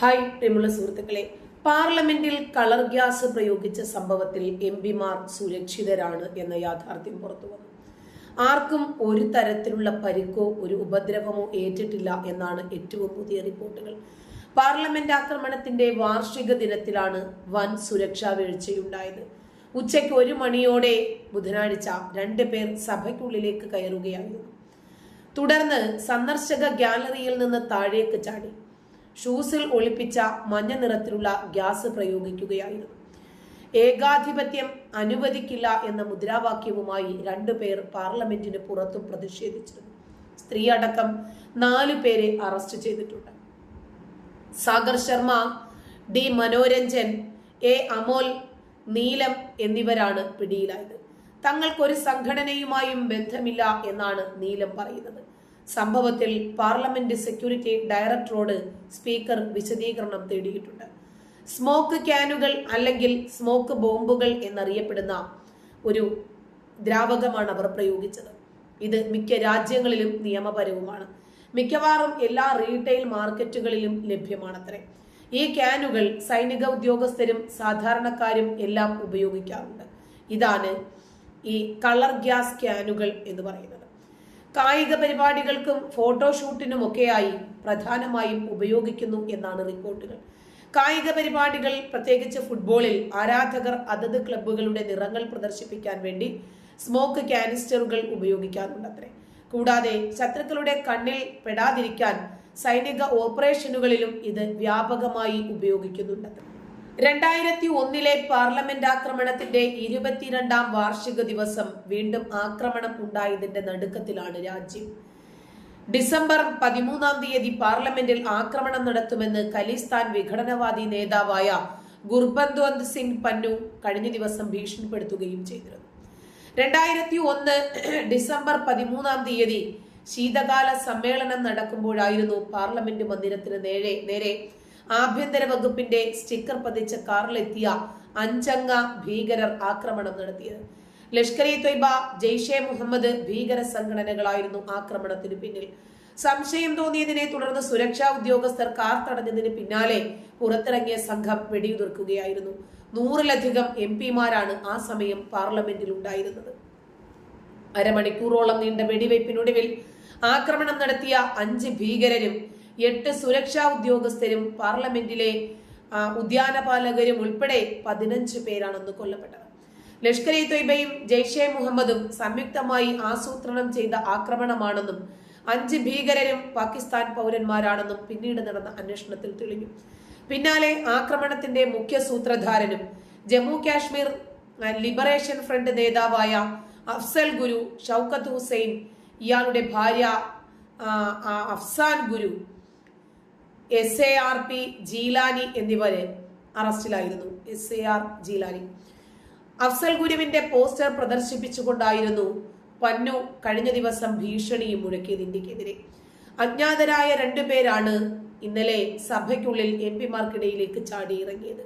Hi പ്രിയമുള്ള സുഹൃത്തുക്കളെ പാർലമെന്റിൽ കളർ ഗ്യാസ് പ്രയോഗിച്ച സംഭവത്തിൽ എം പിമാർ സുരക്ഷിതരാണ് എന്ന യാഥാർത്ഥ്യം പുറത്തു വന്നു. ആർക്കും ഒരു തരത്തിലുള്ള പരിക്കോ ഒരു ഉപദ്രവമോ ഏറ്റിട്ടില്ല എന്നാണ് ഏറ്റവും പുതിയ റിപ്പോർട്ടുകൾ. പാർലമെന്റ് ആക്രമണത്തിന്റെ വാർഷിക ദിനത്തിലാണ് വൻ സുരക്ഷാ വീഴ്ചയുണ്ടായത്. ഉച്ചയ്ക്ക് ഒരു മണിയോടെ ബുധനാഴ്ച രണ്ട് പേർ സഭയ്ക്കുള്ളിലേക്ക് കയറുകയായിരുന്നു. തുടർന്ന് സന്ദർശക ഗ്യാലറിയിൽ നിന്ന് താഴേക്ക് ചാടി. ഷൂസിൽ ഒളിപ്പിച്ച മഞ്ഞ നിറത്തിലുള്ള ഗ്യാസ് പ്രയോഗിക്കുകയായിരുന്നു. ഏകാധിപത്യം അനുവദിക്കില്ല എന്ന മുദ്രാവാക്യവുമായി രണ്ടുപേർ പാർലമെന്റിന് പുറത്തും പ്രതിഷേധിച്ചിരുന്നു. സ്ത്രീ അടക്കം നാലു പേരെ അറസ്റ്റ് ചെയ്തിട്ടുണ്ട്. സാഗർ ശർമ്മ ഡി മനോരഞ്ജൻ എ അമോൽ നീലം എന്നിവരാണ് പിടിയിലായത്. തങ്ങൾക്കൊരു സംഘടനയുമായും ബന്ധമില്ല എന്നാണ് നീലം പറയുന്നത്. സംഭവത്തിൽ പാർലമെന്റ് സെക്യൂരിറ്റി ഡയറക്ടറോട് സ്പീക്കർ വിശദീകരണം തേടിയിട്ടുണ്ട്. സ്മോക്ക് ക്യാനുകൾ അല്ലെങ്കിൽ സ്മോക്ക് ബോംബുകൾ എന്നറിയപ്പെടുന്ന ഒരു ദ്രാവകമാണ് അവർ പ്രയോഗിച്ചത്. ഇത് മിക്ക രാജ്യങ്ങളിലും നിയമപരവുമാണ്. മിക്കവാറും എല്ലാ റീറ്റെയിൽ മാർക്കറ്റുകളിലും ലഭ്യമാണത്രേ. ഈ ക്യാനുകൾ സൈനിക ഉദ്യോഗസ്ഥരും സാധാരണക്കാരും എല്ലാം ഉപയോഗിക്കാറുണ്ട്. ഇതാണ് ഈ കളർ ഗ്യാസ് ക്യാനുകൾ എന്ന് പറയുന്നത്. കായിക പരിപാടികൾക്കും ഫോട്ടോഷൂട്ടിനും ഫോട്ടോഷൂട്ടിനുമൊക്കെയായി പ്രധാനമായും ഉപയോഗിക്കുന്നു എന്നാണ് റിപ്പോർട്ടുകൾ. കായിക പരിപാടികൾ പ്രത്യേകിച്ച് ഫുട്ബോളിൽ ആരാധകർ അതത് ക്ലബ്ബുകളുടെ നിറങ്ങൾ പ്രദർശിപ്പിക്കാൻ വേണ്ടി സ്മോക്ക് കാനിസ്റ്ററുകൾ ഉപയോഗിക്കാറുണ്ടത്രേ. കൂടാതെ ശത്രുക്കളുടെ കണ്ണിൽ പെടാതിരിക്കാൻ സൈനിക ഓപ്പറേഷനുകളിലും ഇത് വ്യാപകമായി ഉപയോഗിക്കുന്നുണ്ടത്രേ. രണ്ടായിരത്തി ഒന്നിലെ പാർലമെന്റ് ആക്രമണത്തിന്റെ ഇരുപത്തിരണ്ടാം വാർഷിക ദിവസം വീണ്ടും ആക്രമണം ഉണ്ടായതിന്റെ നടുക്കത്തിലാണ് രാജ്യം. ഡിസംബർ പതിമൂന്നാം തീയതി പാർലമെന്റിൽ ആക്രമണം നടത്തുമെന്ന് ഖലിസ്ഥാൻ വിഘടനവാദി നേതാവായ ഗുർബന്ത്വന്ത് സിംഗ് പന്നു കഴിഞ്ഞ ദിവസം ഭീഷണിപ്പെടുത്തുകയും ചെയ്തിരുന്നു. രണ്ടായിരത്തി ഒന്ന് ഡിസംബർ പതിമൂന്നാം തീയതി ശീതകാല സമ്മേളനം നടക്കുമ്പോഴായിരുന്നു പാർലമെന്റ് മന്ദിരത്തിന് നേരെ നേരെ ആഭ്യന്തര വകുപ്പിന്റെ സ്റ്റിക്കർ പതിച്ച കാറിലെത്തിയ അഞ്ചംഗ ഭീകരർ ആക്രമണം നടത്തിയത്. ലഷ്കർ ഇ തൊയ്ബ ജെയ്ഷെ മുഹമ്മദ് ഭീകര സംഘടനകളായിരുന്നു ആക്രമണത്തിന് പിന്നിൽ. സംശയം തോന്നിയതിനെ തുടർന്ന് സുരക്ഷാ ഉദ്യോഗസ്ഥർ കാർ തടഞ്ഞതിന് പിന്നാലെ പുറത്തിറങ്ങിയ സംഘം വെടിയുതിർക്കുകയായിരുന്നു. നൂറിലധികം എം പിമാരാണ് ആ സമയം പാർലമെന്റിൽ ഉണ്ടായിരുന്നത്. അരമണിക്കൂറോളം നീണ്ട വെടിവയ്പ്പിനൊടുവിൽ ആക്രമണം നടത്തിയ അഞ്ച് ഭീകരരും എട്ട് സുരക്ഷാ ഉദ്യോഗസ്ഥരും പാർലമെന്റിലെ ഉദ്യാനപാലകരും ഉൾപ്പെടെ പതിനഞ്ച് പേരാണെന്ന് കൊല്ലപ്പെട്ടത്. ലഷ്കർ ഇ തൊയ്ബയും ജെയ്ഷെ മുഹമ്മദും സംയുക്തമായി ആസൂത്രണം ചെയ്ത ആക്രമണമാണെന്നും അഞ്ച് ഭീകരരും പാകിസ്ഥാൻ പൗരന്മാരാണെന്നും പിന്നീട് നടന്ന അന്വേഷണത്തിൽ തെളിഞ്ഞു. പിന്നാലെ ആക്രമണത്തിന്റെ മുഖ്യ സൂത്രധാരനും ജമ്മു കാശ്മീർ ലിബറേഷൻ ഫ്രണ്ട് നേതാവായ അഫ്സൽ ഗുരു ഷൗക്കത്ത് ഹുസൈൻ ഇയാളുടെ ഭാര്യ Afsan Guru S A R P Geelani എന്നിവരെ അറസ്റ്റിലായിരുന്നു. S A R Geelani. Afzal ഗുരുവിന്റെ പോസ്റ്റർ പ്രദർശിപ്പിച്ചുകൊണ്ടായിരുന്നു പന്നു കഴിഞ്ഞ ദിവസം ഭീഷണിയും മുഴക്കിയത് ഇന്ത്യക്കെതിരെ. അജ്ഞാതരായ രണ്ടുപേരാണ് ഇന്നലെ സഭയ്ക്കുള്ളിൽ എം പിമാർക്കിടയിലേക്ക് ചാടിയിറങ്ങിയത്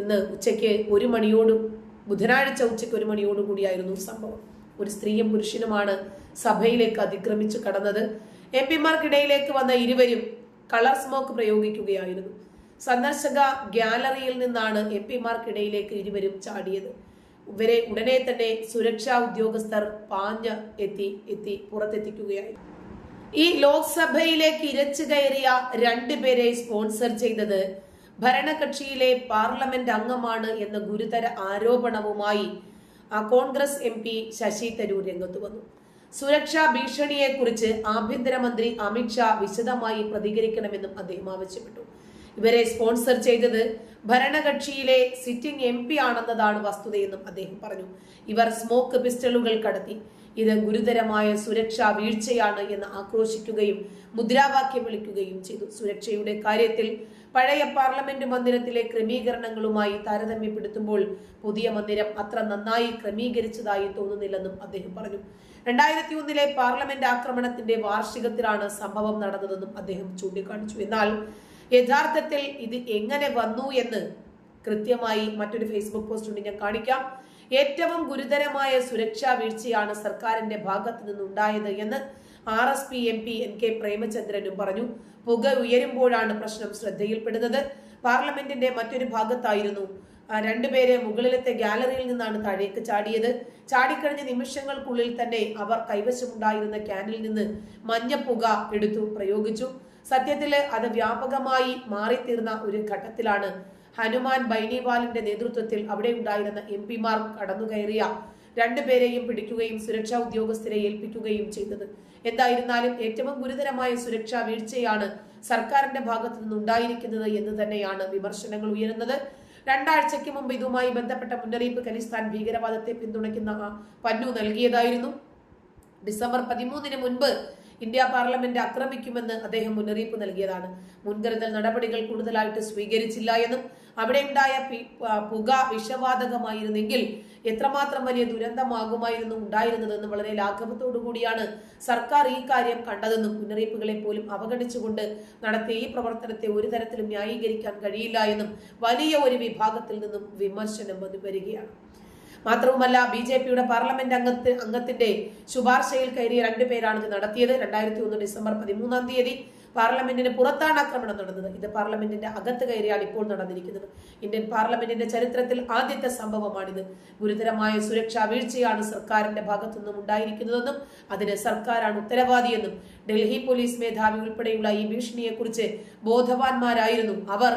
ഇന്ന് ഉച്ചയ്ക്ക് ഒരു മണിയോടും ബുധനാഴ്ച ഉച്ചയ്ക്ക് ഒരു മണിയോടുകൂടിയായിരുന്നു സംഭവം. ഒരു സ്ത്രീയും പുരുഷനുമാണ് സഭയിലേക്ക് അതിക്രമിച്ചു കടന്നത്. എം പിമാർക്കിടയിലേക്ക് വന്ന ഇരുവരും കളർ സ്മോക്ക് പ്രയോഗിക്കുകയായിരുന്നു. സന്ദർശക ഗ്യാലറിയിൽ നിന്നാണ് എം പിമാർക്കിടയിലേക്ക് ഇരുവരും ചാടിയത്. ഇവരെ ഉടനെ തന്നെ സുരക്ഷാ ഉദ്യോഗസ്ഥർ പാഞ്ഞ് എത്തി എത്തി പുറത്തെത്തിക്കുകയായിരുന്നു. ഈ ലോക്സഭയിലേക്ക് ഇരച്ചു കയറിയ രണ്ടുപേരെ സ്പോൺസർ ചെയ്തത് ഭരണകക്ഷിയിലെ പാർലമെന്റ് അംഗമാണ് എന്ന ഗുരുതര ആരോപണവുമായി Congress M P Shashi Tharoor രംഗത്ത് വന്നു. സുരക്ഷാ ഭീഷണിയെക്കുറിച്ച് ആഭ്യന്തരമന്ത്രി അമിത്ഷാ വിശദമായി പ്രതികരിക്കണമെന്നും അദ്ദേഹം ആവശ്യപ്പെട്ടു. ഇവരെ സ്പോൺസർ ചെയ്തത് ഭരണകക്ഷിയിലെ സിറ്റിംഗ് എം പി ആണെന്നതാണ് വസ്തുതയെന്നും അദ്ദേഹം പറഞ്ഞു. ഇവർ സ്മോക്ക് പിസ്റ്റളുകൾ കടത്തി. ഇത് ഗുരുതരമായ സുരക്ഷാ വീഴ്ചയാണ് എന്ന് ആക്രോശിക്കുകയും മുദ്രാവാക്യം വിളിക്കുകയും ചെയ്തു. സുരക്ഷയുടെ കാര്യത്തിൽ പഴയ പാർലമെന്റ് മന്ദിരത്തിലെ ക്രമീകരണങ്ങളുമായി താരതമ്യപ്പെടുത്തുമ്പോൾ പുതിയ മന്ദിരം അത്ര നന്നായി ക്രമീകരിച്ചതായി തോന്നുന്നില്ലെന്നും അദ്ദേഹം പറഞ്ഞു. രണ്ടായിരത്തി ഒന്നിലെ പാർലമെന്റ് ആക്രമണത്തിന്റെ വാർഷികത്തിലാണ് സംഭവം നടന്നതെന്നും അദ്ദേഹം ചൂണ്ടിക്കാണിച്ചു. എന്നാൽ യഥാർത്ഥത്തിൽ ഇത് എങ്ങനെ വന്നു എന്ന് കൃത്യമായി മറ്റൊരു ഫേസ്ബുക്ക് പോസ്റ്റ് ഉണ്ട് ഞാൻ കാണിക്കാം. ഏറ്റവും ഗുരുതരമായ സുരക്ഷാ വീഴ്ചയാണ് സർക്കാരിന്റെ ഭാഗത്ത് നിന്നുണ്ടായത് എന്ന് R S P M P N K പ്രേമചന്ദ്രനും പറഞ്ഞു. പുക ഉയരുമ്പോഴാണ് പ്രശ്നം ശ്രദ്ധയിൽപ്പെടുന്നത്. പാർലമെന്റിന്റെ മറ്റൊരു ഭാഗത്തായിരുന്നു രണ്ടുപേരെ മുകളിലത്തെ ഗാലറിയിൽ നിന്നാണ് താഴേക്ക് ചാടിയത്. ചാടിക്കഴിഞ്ഞ നിമിഷങ്ങൾക്കുള്ളിൽ തന്നെ അവർ കൈവശമുണ്ടായിരുന്ന ക്യാനിൽ നിന്ന് മഞ്ഞപ്പുക എടുത്തു പ്രയോഗിച്ചു. സത്യത്തിൽ അത് വ്യാപകമായി മാറിത്തീർന്ന ഒരു ഘട്ടത്തിലാണ് ഹനുമാൻ ബൈനിവാലിന്റെ നേതൃത്വത്തിൽ അവിടെ ഉണ്ടായിരുന്ന എം പിമാർ കടന്നുകയറിയ രണ്ടുപേരെയും പിടിക്കുകയും സുരക്ഷാ ഉദ്യോഗസ്ഥരെ ഏൽപ്പിക്കുകയും ചെയ്തത്. എന്തായിരുന്നാലും ഏറ്റവും ഗുരുതരമായ സുരക്ഷാ വീഴ്ചയാണ് സർക്കാരിന്റെ ഭാഗത്തു നിന്നുണ്ടായിരിക്കുന്നത് എന്ന് തന്നെയാണ് വിമർശനങ്ങൾ ഉയരുന്നത്. രണ്ടാഴ്ചയ്ക്ക് മുമ്പ് ഇതുമായി ബന്ധപ്പെട്ട മുന്നറിയിപ്പ് ഖലിസ്ഥാൻ ഭീകരവാദത്തെ പിന്തുണയ്ക്കുന്ന പന്നു നൽകിയതായിരുന്നു. ഡിസംബർ പതിമൂന്നിന് മുൻപ് ഇന്ത്യ പാർലമെന്റ് ആക്രമിക്കുമെന്ന് അദ്ദേഹം മുന്നറിയിപ്പ് നൽകിയതാണ്. മുൻകരുതൽ നടപടികൾ കൂടുതലായിട്ട് സ്വീകരിച്ചില്ല എന്നും അവിടെ ഉണ്ടായ പുക വിഷവാതകമായിരുന്നെങ്കിൽ എത്രമാത്രം വലിയ ദുരന്തമാകുമായിരുന്നു ഉണ്ടായിരുന്നതെന്നും വളരെ ലാഘവത്തോടു കൂടിയാണ് സർക്കാർ ഈ കാര്യം കണ്ടതെന്നും മുന്നറിയിപ്പുകളെ പോലും അവഗണിച്ചുകൊണ്ട് നടത്തിയ ഈ പ്രവർത്തനത്തെ ഒരു തരത്തിലും ന്യായീകരിക്കാൻ കഴിയില്ല എന്നും വലിയ ഒരു വിഭാഗത്തിൽ നിന്നും വിമർശനം വന്നു വരികയാണ്. മാത്രവുമല്ല ബി ജെ പിയുടെ പാർലമെന്റ് അംഗത്ത് അംഗത്തിന്റെ ശുപാർശയിൽ കയറിയ രണ്ടുപേരാണ് ഇത് നടത്തിയത്. രണ്ടായിരത്തി ഒന്ന് ഡിസംബർ പതിമൂന്നാം തീയതി പാർലമെന്റിന് പുറത്താണ് ആക്രമണം നടന്നത്. ഇത് പാർലമെന്റിന്റെ അകത്ത് കയറിയാണ് ഇപ്പോൾ നടന്നിരിക്കുന്നത്. ഇന്ത്യൻ പാർലമെന്റിന്റെ ചരിത്രത്തിൽ ആദ്യത്തെ സംഭവമാണിത്. ഗുരുതരമായ സുരക്ഷാ വീഴ്ചയാണ് സർക്കാരിന്റെ ഭാഗത്തുനിന്നും ഉണ്ടായിരിക്കുന്നതെന്നും അതിന് സർക്കാരാണ് ഉത്തരവാദിയെന്നും ഡൽഹി പോലീസ് മേധാവി ഉൾപ്പെടെയുള്ള ഈ ഭീഷണിയെക്കുറിച്ച് ബോധവാന്മാരായിരുന്നു അവർ.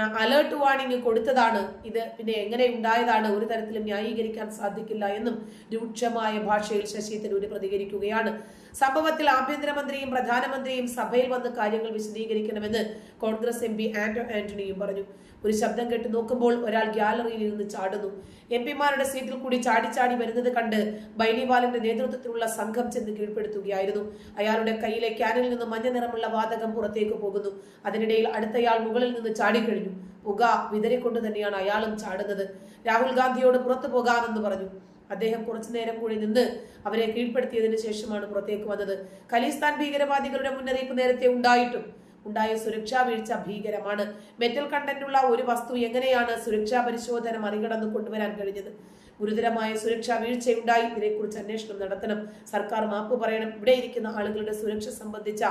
അലേർട്ട് വാണിംഗ് കൊടുത്തതാണ്. ഇത് പിന്നെ എങ്ങനെ ഉണ്ടായതാണ്? ഒരു തരത്തിലും ന്യായീകരിക്കാൻ സാധിക്കില്ല എന്നും രൂക്ഷമായ ഭാഷയിൽ ശശി തരൂര് പ്രതികരിക്കുകയാണ്. സംഭവത്തിൽ ആഭ്യന്തരമന്ത്രിയും പ്രധാനമന്ത്രിയും സഭയിൽ വന്ന് കാര്യങ്ങൾ വിശദീകരിക്കണമെന്ന് കോൺഗ്രസ് എം പി ആന്റോ ആന്റണിയും പറഞ്ഞു. ഒരു ശബ്ദം കേട്ട് നോക്കുമ്പോൾ ഒരാൾ ഗ്യാലറിയിൽ ഇരുന്ന് ചാടുന്നു. എം പിമാരുടെ സീറ്റിൽ കൂടി ചാടി ചാടി വരുന്നത് കണ്ട് ബൈനിവാലിന്റെ നേതൃത്വത്തിലുള്ള സംഘം ചെന്ന് കീഴ്പ്പെടുത്തുകയായിരുന്നു. അയാളുടെ കയ്യിലെ ക്യാനിൽ നിന്ന് മഞ്ഞ നിറമുള്ള വാതകം പുറത്തേക്ക് പോകുന്നു. അതിനിടയിൽ അടുത്തയാൾ മുകളിൽ നിന്ന് ചാടിക്കഴിഞ്ഞു പുക വിതറിക്കൊണ്ട് തന്നെയാണ് അയാളും ചാടുന്നത്. രാഹുൽ ഗാന്ധിയോട് പുറത്തു പോകാമെന്ന് പറഞ്ഞു. അദ്ദേഹം കുറച്ചു നേരം കൂടി നിന്ന് അവരെ കീഴ്പ്പെടുത്തിയതിനു ശേഷമാണ് പുറത്തേക്ക് വന്നത്. ഖലിസ്ഥാൻ ഭീകരവാദികളുടെ മുന്നറിയിപ്പ് നേരത്തെ ഉണ്ടായിട്ടും ഉണ്ടായ സുരക്ഷാ വീഴ്ച ഭീകരമാണ്. മെറ്റൽ കണ്ടന്റുള്ള ഒരു വസ്തു എങ്ങനെയാണ് സുരക്ഷാ പരിശോധന മറികടന്ന് കൊണ്ടുവരാൻ കഴിഞ്ഞത്? ഗുരുതരമായ സുരക്ഷാ വീഴ്ചയുണ്ടായി. ഇതിനെക്കുറിച്ച് അന്വേഷണം നടത്തണം. സർക്കാർ മാപ്പ് പറയണം. ഇവിടെ ഇരിക്കുന്ന ആളുകളുടെ സുരക്ഷ സംബന്ധിച്ച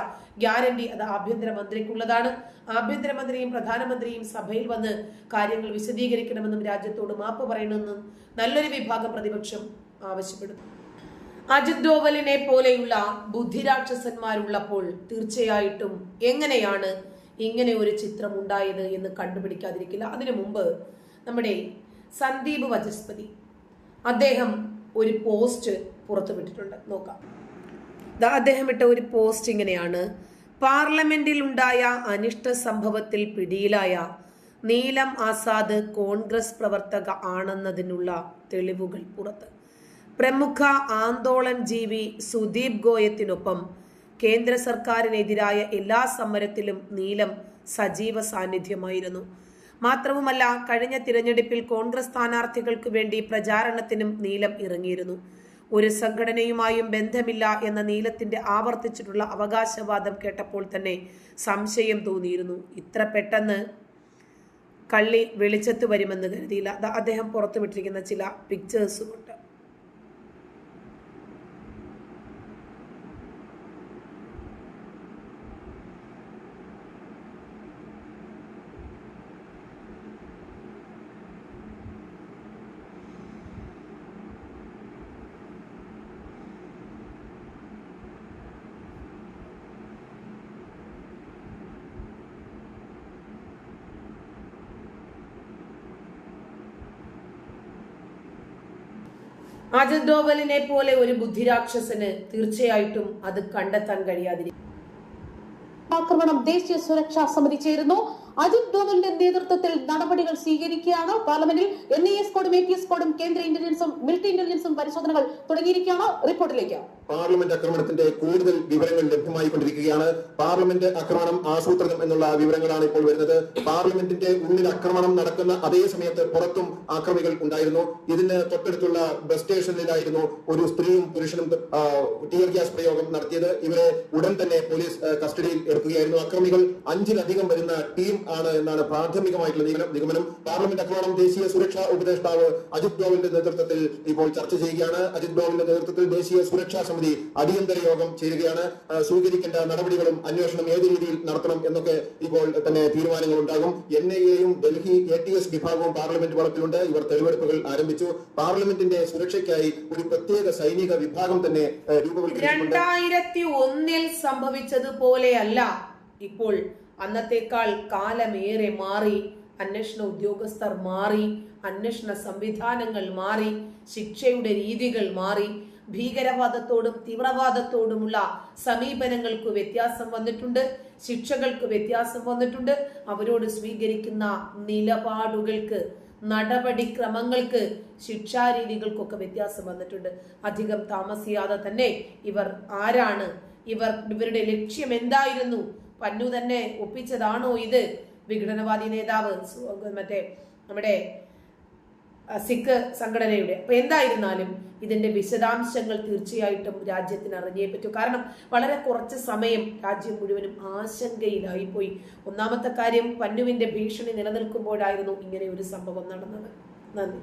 ഗ്യാരണ്ടി അത് ആഭ്യന്തരമന്ത്രിക്കുള്ളതാണ് ആഭ്യന്തരമന്ത്രിയും പ്രധാനമന്ത്രിയും സഭയിൽ വന്ന് കാര്യങ്ങൾ വിശദീകരിക്കണമെന്നും രാജ്യത്തോട് മാപ്പ് പറയണമെന്നും നല്ലൊരു വിഭാഗം പ്രതിപക്ഷം ആവശ്യപ്പെടുന്നു. അജിത് ഡോവലിനെ പോലെയുള്ള ബുദ്ധിരാക്ഷസന്മാരുള്ളപ്പോൾ തീർച്ചയായിട്ടും എങ്ങനെയാണ് ഇങ്ങനെ ഒരു ചിത്രം ഉണ്ടായത് എന്ന് കണ്ടുപിടിക്കാതിരിക്കില്ല. അതിനു മുമ്പ് നമ്മുടെ സന്ദീപ് വചസ്പതി അദ്ദേഹം ഒരു പോസ്റ്റ് പുറത്തുവിട്ടിട്ടുണ്ട്. നോക്കാം. അദ്ദേഹം ഇട്ട ഒരു പോസ്റ്റ് ഇങ്ങനെയാണ്. പാർലമെന്റിൽ ഉണ്ടായ അനിഷ്ട സംഭവത്തിൽ പിടിയിലായ നീലം ആസാദ് കോൺഗ്രസ് പ്രവർത്തക ആണെന്നതിനുള്ള തെളിവുകൾ പുറത്ത്. പ്രമുഖ ആന്തോളൻ ജീവി സുദീപ് ഗോയത്തിനൊപ്പം കേന്ദ്ര സർക്കാരിനെതിരായ എല്ലാ സമരത്തിലും നീലം സജീവ സാന്നിധ്യമായിരുന്നു. മാത്രവുമല്ല കഴിഞ്ഞ തിരഞ്ഞെടുപ്പിൽ കോൺഗ്രസ് സ്ഥാനാർത്ഥികൾക്ക് വേണ്ടി പ്രചാരണത്തിനും നീലം ഇറങ്ങിയിരുന്നു. ഒരു സംഘടനയുമായും ബന്ധമില്ല എന്ന നീലത്തിന്റെ ആവർത്തിച്ചിട്ടുള്ള അവകാശവാദം കേട്ടപ്പോൾ തന്നെ സംശയം തോന്നിയിരുന്നു. ഇത്ര പെട്ടെന്ന് കള്ളി വെളിച്ചത്ത് വരുമെന്ന് കരുതിയില്ല. അദ്ദേഹം പുറത്തുവിട്ടിരിക്കുന്ന ചില പിക്ചേഴ്സും ഉണ്ട് അജിത് ഡോവലിനെ പോലെ ഒരു ബുദ്ധിരാക്ഷസന് തീർച്ചയായിട്ടും അത് കണ്ടെത്താൻ കഴിയാതിരിക്കും ആക്രമണം ദേശീയ സുരക്ഷാ സമിതി ചേരുന്നു. അജിത് ഡോവലിന്റെ നേതൃത്വത്തിൽ നടപടികൾ സ്വീകരിക്കുകയാണ്. പാർലമെന്റിൽ എൻ ഐ എസ് കോഡും എ ടി എസ് കോഡും കേന്ദ്ര ഇന്റലിജൻസും മിലിറ്ററി ഇന്റലിജൻസും പരിശോധനകൾ തുടങ്ങിയിരിക്കുകയാണ്. റിപ്പോർട്ടിലേക്ക്. പാർലമെന്റ് ആക്രമണത്തിന്റെ കൂടുതൽ വിവരങ്ങൾ ലഭ്യമായിക്കൊണ്ടിരിക്കുകയാണ് പാർലമെന്റ് ആക്രമണം ആസൂത്രണം എന്നുള്ള വിവരങ്ങളാണ് ഇപ്പോൾ വരുന്നത്. പാർലമെന്റിന്റെ ഉള്ളിൽ ആക്രമണം നടക്കുന്ന അതേ സമയത്ത് പുറത്തും ആക്രമികൾ ഉണ്ടായിരുന്നു. ഇതിന് തൊട്ടടുത്തുള്ള ബസ് സ്റ്റേഷനിലായിരുന്നു ഒരു സ്ത്രീയും പുരുഷനും ടിയർ ഗ്യാസ് പ്രയോഗം നടത്തിയത്. ഇവരെ ഉടൻ തന്നെ പോലീസ് കസ്റ്റഡിയിൽ എടുക്കുകയായിരുന്നു. അക്രമികൾ അഞ്ചിലധികം വരുന്ന ടീം ആണ് എന്നാണ് പ്രാഥമികമായിട്ടുള്ള നിഗമനം- പാർലമെന്റ് അക്രമണം ദേശീയ സുരക്ഷാ ഉപദേഷ്ടാവ് അജിത് ഡോവലിന്റെ നേതൃത്വത്തിൽ ഇപ്പോൾ ചർച്ച ചെയ്യുകയാണ്. അജിത് ഡോവലിന്റെ നേതൃത്വത്തിൽ ദേശീയ സുരക്ഷാ സമിതി അടിയന്തര യോഗം ചേരുകയാണ്. സ്വീകരിക്കേണ്ട നടപടികളും അന്വേഷണം ഏത് രീതിയിൽ നടത്തണം എന്നൊക്കെ ഇപ്പോൾ തന്നെ തീരുമാനങ്ങൾ ഉണ്ടാകും എൻ ഐ എയും ഡൽഹി എ ടി എസ് വിഭാഗവും പാർലമെന്റ് വളപ്പിലുണ്ട്. ഇവർ തെളിവെടുപ്പുകൾ ആരംഭിച്ചു. പാർലമെന്റിന്റെ സുരക്ഷയ്ക്കായി ഒരു പ്രത്യേക സൈനിക വിഭാഗം തന്നെ രൂപവൽക്കരിച്ചിട്ടുണ്ട്. രണ്ടായിരത്തി ഒന്നിൽ സംഭവിച്ചതുപോലെയല്ല ഇപ്പോൾ അന്നത്തേക്കാൾ കാലമേറെ മാറി അന്വേഷണ ഉദ്യോഗസ്ഥർ മാറി അന്വേഷണ സംവിധാനങ്ങൾ മാറി ശിക്ഷയുടെ രീതികൾ മാറി ഭീകരവാദത്തോടും തീവ്രവാദത്തോടുമുള്ള സമീപനങ്ങൾക്ക് വ്യത്യാസം വന്നിട്ടുണ്ട് ശിക്ഷകൾക്ക് വ്യത്യാസം വന്നിട്ടുണ്ട്. അവരോട് സ്വീകരിക്കുന്ന നിലപാടുകൾക്ക് നടപടിക്രമങ്ങൾക്ക് ശിക്ഷാരീതികൾക്കൊക്കെ വ്യത്യാസം വന്നിട്ടുണ്ട്. അധികം താമസിയാതെ തന്നെ ഇവർ ആരാണ്? ഇവർ ഇവരുടെ ലക്ഷ്യം എന്തായിരുന്നു? പന്നു തന്നെ ഒപ്പിച്ചതാണോ ഇത്? വിഘടനവാദി നേതാവ് മറ്റേ നമ്മുടെ സിഖ് സംഘടനയുടെ. അപ്പൊ എന്തായിരുന്നാലും ഇതിന്റെ വിശദാംശങ്ങൾ തീർച്ചയായിട്ടും രാജ്യത്തിന് അറിഞ്ഞേ പറ്റൂ. കാരണം വളരെ കുറച്ച് സമയം രാജ്യം മുഴുവനും ആശങ്കയിലായി പോയി ഒന്നാമത്തെ കാര്യം പന്നുവിന്റെ ഭീഷണി നിലനിൽക്കുമ്പോഴായിരുന്നു ഇങ്ങനെ ഒരു സംഭവം നടന്നത്. നന്ദി.